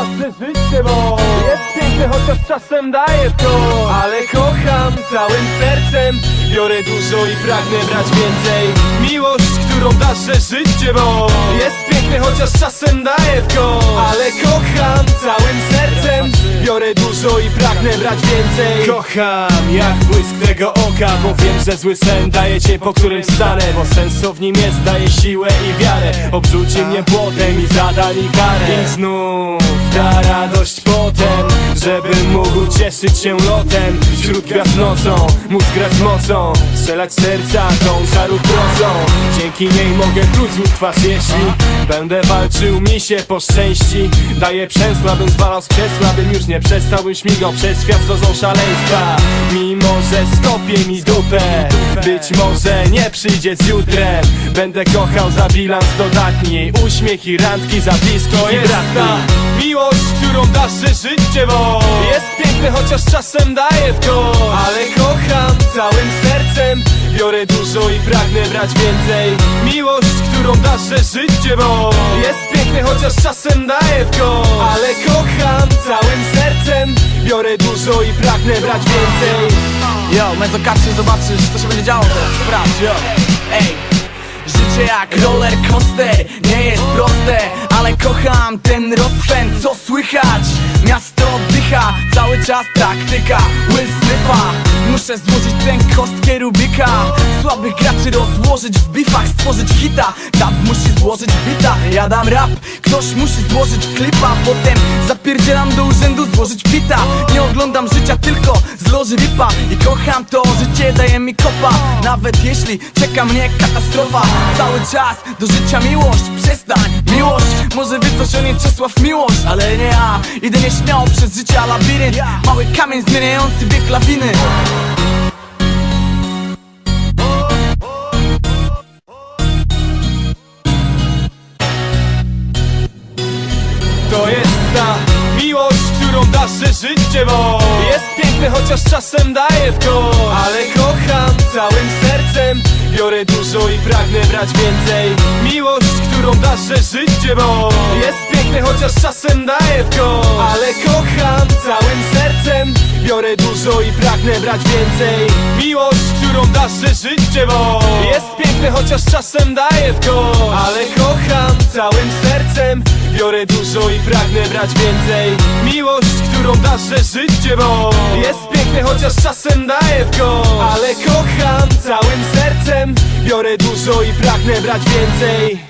własne życie, bo jest piękne, chociaż czasem daje to. Ale kocham całym sercem, biorę dużo i pragnę brać więcej. Miłość, którą dasz, życie, bo jest brać więcej. Kocham jak błysk tego oka Bo wiem, że zły sen daje cię, po którym stanę Bo sens w nim jest, daje siłę i wiarę. Obrzuci mnie błotem i zada mi karę. I znów da radość potem Żebym mógł cieszyć się lotem Wśród gwiazd nocą, móc grać mocą Strzelać serca tą żaru Dzięki niej mogę pluć znów twarz jeśli Będę walczył mi się po szczęści. Daję przęsła, bym zwalał z krzesła Bym już nie przestał, bym śmigał przez świat z szaleństwa. Mimo, że skopię mi dupę Być może nie przyjdzie z jutrem. Będę kochał za bilans dodatni Uśmiech i randki za blisko jest ta miłość, darzę życie, bo Jest piękny, chociaż czasem daje w kość. Ale kocham całym sercem. Biorę dużo i pragnę brać więcej. Miłość, którą darzę życie, bo Jest piękny, chociaż czasem daje w kość. Ale kocham całym sercem. Biorę dużo i pragnę brać więcej. Yo, mezokaczy, zobaczysz co się będzie działo teraz, sprawdź, yo. Ej Życie jak roller coaster, nie jest proste Ale kocham rozpęd, co słychać? Miasto oddycha, cały czas praktyka Will Smitha Muszę złożyć tę kostkę Rubika. Słabych graczy rozłożyć w bifach Stworzyć hita, dub musi złożyć bita Ja dam rap, ktoś musi złożyć klipa Potem zapierdzielam do urzędu złożyć pita. Nie oglądam życia, I kocham to, życie daje mi kopa. Nawet jeśli czeka mnie katastrofa Cały czas do życia miłość, przestań. Miłość, może wie coś o Czesław Miłość Ale nie ja, idę nieśmiało przez życie a labirynt. Mały kamień zmieniający bieg lawiny życie, bo Jest piękny, chociaż czasem daje w kość. Ale kocham całym sercem. Biorę dużo i pragnę brać więcej. Miłość, którą darzę życie, bo Jest piękny, chociaż czasem daje w kość. Ale kocham całym sercem. Biorę dużo i pragnę brać więcej. Miłość, którą darzę życie, bo Jest piękny, chociaż czasem daje w kość. Ale kocham Biorę dużo i pragnę brać więcej. Miłość, którą darzę życie, bo Jest piękny, chociaż czasem daje w Ale kocham całym sercem. Biorę dużo i pragnę brać więcej